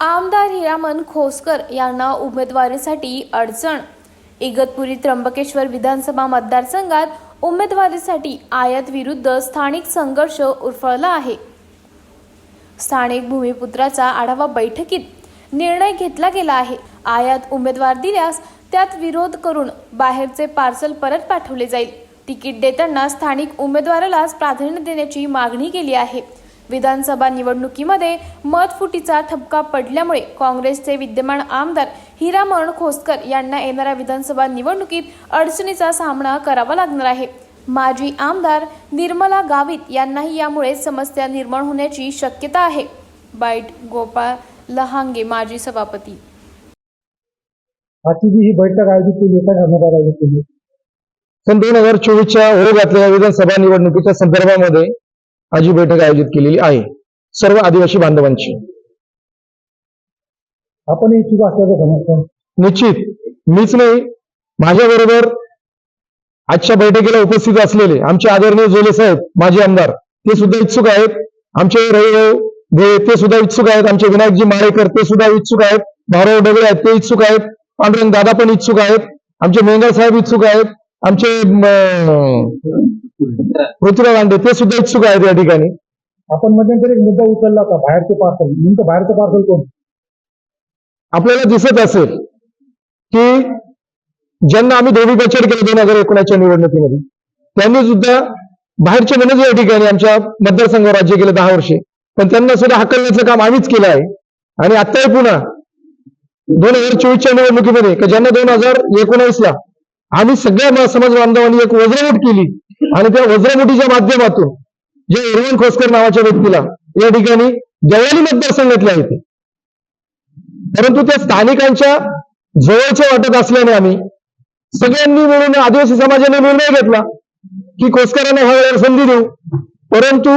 आमदार हिरामन खोसकर यांना उमेदवारीसाठी अडचण. इगतपुरी त्र्यंबकेश्वर विधानसभा मतदारसंघात उमेदवारीसाठी आयात विरुद्ध स्थानिक संघर्ष उरफळला आहे. स्थानिक भूमिपुत्राचा आढावा बैठकीत निर्णय घेतला गेला आहे. आयात उमेदवार दिल्यास त्यात विरोध करून बाहेरचे पार्सल परत पाठवले जाईल. तिकीट देताना स्थानिक उमेदवारालाच प्राधान्य देण्याची मागणी केली आहे. विधानसभा निवडणुकीमध्ये मतफुटीचा ठपका पडल्यामुळे काँग्रेसचे विद्यमान आमदार हिरामण खोसकर यांना येणाऱ्या विधानसभा निवडणुकीत अडचणीचा सामना करावा लागणार आहे. माजी आमदार निर्मला गावित यांनाही यामुळे समस्या निर्माण होण्याची शक्यता आहे. बाईट गोपाळ लहांगे माजी सभापती. आजची ही बैठक आयोजित केली आयोजित केली सन दोन हजार चोवीसच्या विधानसभा निवडणुकीच्या संदर्भामध्ये आज बैठक आयोजित केलेली आहे. सर्व आदिवासी बांधवांची. आपण इच्छुक असल्याचं समजतं. निश्चित. मीच नाही माझ्या बरोबर आजच्या बैठकीला उपस्थित असलेले आमचे आदरणीय जोले साहेब माजी आमदार ते सुद्धा इच्छुक आहेत. आमचे रविभाऊ ते सुद्धा इच्छुक आहेत. आमचे विनायकजी माळेकर ते सुद्धा इच्छुक आहेत. भाऊराव डगळे आहेत ते इच्छुक आहेत. पांडुरंग दादा पण इच्छुक आहेत. आमचे मेंगर साहेब इच्छुक आहेत. आमचे म, पृथ्वीराज गांडे ते सुद्धा इच्छुक आहेत या ठिकाणी. आपण मध्यंतरी एक मुद्दा उचलला होता बाहेरचे पार्सल नेमकं बाहेरचं पार्सल कोण? आपल्याला दिसत असेल की ज्यांना आम्ही दोन्ही बचत केलं दोन हजार एकोणीसच्या निवडणुकीमध्ये त्यांनी सुद्धा बाहेरचे म्हणून या ठिकाणी आमच्या मतदारसंघावर राज्य केले दहा वर्षे. पण त्यांना सुद्धा हकलण्याचं काम आम्हीच केलं आहे. आणि आत्ताही पुन्हा दोन हजार चोवीसच्या निवडणुकीमध्ये का ज्यांना दोन हजार एकोणावीसला आम्ही सगळ्या समाज बांधवांनी एक वज्रमूठ केली आणि त्या वज्रमुठीच्या माध्यमातून जे हिरवण खोसकर नावाच्या व्यक्तीला या ठिकाणी देवाली मतदारसंघातले आहे. ते परंतु त्या स्थानिकांच्या जवळचे वाटत असल्याने आम्ही सगळ्यांनी मिळून आदिवासी समाजाने निर्णय घेतला की खोसकरांना ह्या संधी देऊ. परंतु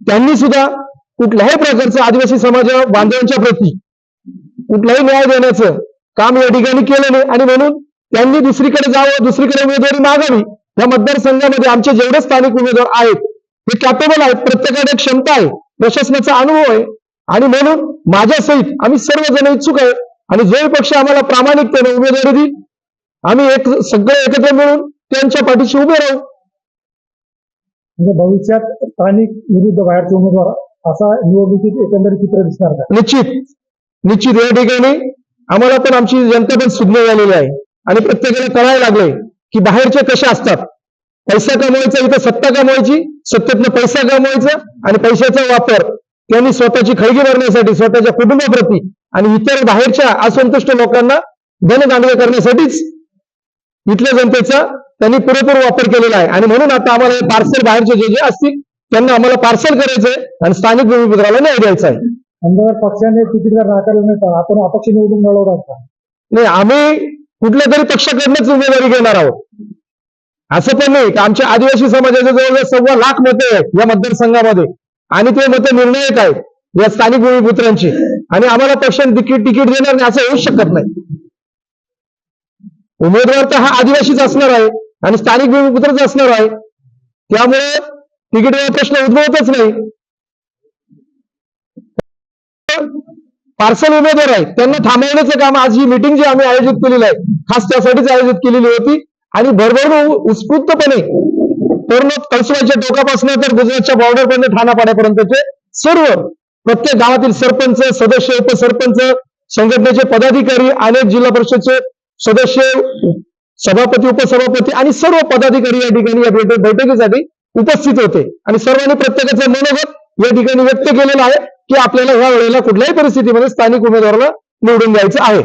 त्यांनी सुद्धा कुठल्याही प्रकारचं आदिवासी समाज बांधवांच्या प्रती कुठलाही न्याय देण्याचं काम या ठिकाणी केलं नाही. आणि म्हणून त्यांनी दुसरीकडे जावं दुसरीकडे उमेदवारी मागावी या मतदारसंघामध्ये आमचे जेवढे स्थानिक उमेदवार आहेत ते कॅपेबल आहेत प्रत्येकाकडे क्षमता आहे प्रशासनाचा अनुभव आहे. आणि म्हणून माझ्या सहित आम्ही सर्वजण इच्छुक आहेत आणि जो पक्ष आम्हाला प्रामाणिकतेने उमेदवारी देईल. आम्ही एक सगळे एकत्र मिळून त्यांच्या पाठीशी उभे राहू. म्हणजे भविष्यात स्थानिक विरुद्ध बाहेरचे उमेदवार असा निवडणुकीत एकंदरीत चित्र दिसणार का? निश्चित. निश्चित. या ठिकाणी आम्हाला पण आमची जनता पण सुज्ञ झालेली आहे. आणि प्रत्येकाला कळायला लागलंय. की बाहेरचे कसे असतात? पैसा कमवायचा इथं सत्ता कमवायची सत्तेतनं पैसा कमवायचा आणि पैशाचा वापर. त्यांनी स्वतःची खळगी भरण्यासाठी स्वतःच्या कुटुंबाप्रती आणि इतर बाहेरच्या असंतुष्ट लोकांना धनदांडवे करण्यासाठीच इथल्या जनतेचा त्यांनी पुरेपूर वापर केलेला आहे. आणि म्हणून आता आम्हाला पार्सल बाहेरचे जे जे असतील त्यांना आम्हाला पार्सल करायचंय आणि स्थानिक भूमिपुत्राला न्याय द्यायचा आहे. पक्षाने तिकीट नाकारलं नाही आपण अपक्ष निवडून का? नाही आम्ही कुठल्या तरी पक्षाकडनंच उमेदवारी घेणार आहोत. असं पण नाही की आमच्या आदिवासी समाजाच्या जवळजवळ सव्वा लाख मते आहेत या मतदारसंघामध्ये. आणि ते मतं निर्णायक आहेत या स्थानिक भूमिपुत्रांची. आणि आम्हाला पक्षाने तिकीट तिकीट देणार नाही असं होऊ शकत नाही. उमेदवार तर हा आदिवासीच असणार आहे आणि स्थानिक भूमिपुत्रच असणार आहे. त्यामुळे तिकीट प्रश्न उद्भवतच नाही. पार्सल उमेदवार आहेत. त्यांना थांबवण्याचं काम आज ही मिटिंग जी आम्ही आयोजित केलेली आहे खास त्यासाठीच आयोजित केलेली होती. आणि भरभरून उत्स्फूर्तपणे पूर्ण कळसुबाच्या टोकापासून तर गुजरातच्या बॉर्डरपर्यंत ठाणापाड्यापर्यंतचे सर्व प्रत्येक गावातील सरपंच सदस्य उपसरपंच संघटनेचे पदाधिकारी अनेक जिल्हा परिषदचे सदस्य सभापती उपसभापती आणि सर्व पदाधिकारी या ठिकाणी या बैठक- बैठकीसाठी उपस्थित होते. आणि सर्वांनी प्रत्येकाचं मनोगत या ठिकाणी व्यक्त केलेलं आहे की आपल्याला ह्या वेळेला कुठल्याही परिस्थितीमध्ये स्थानिक उमेदवाराला निवडून द्यायचं आहे.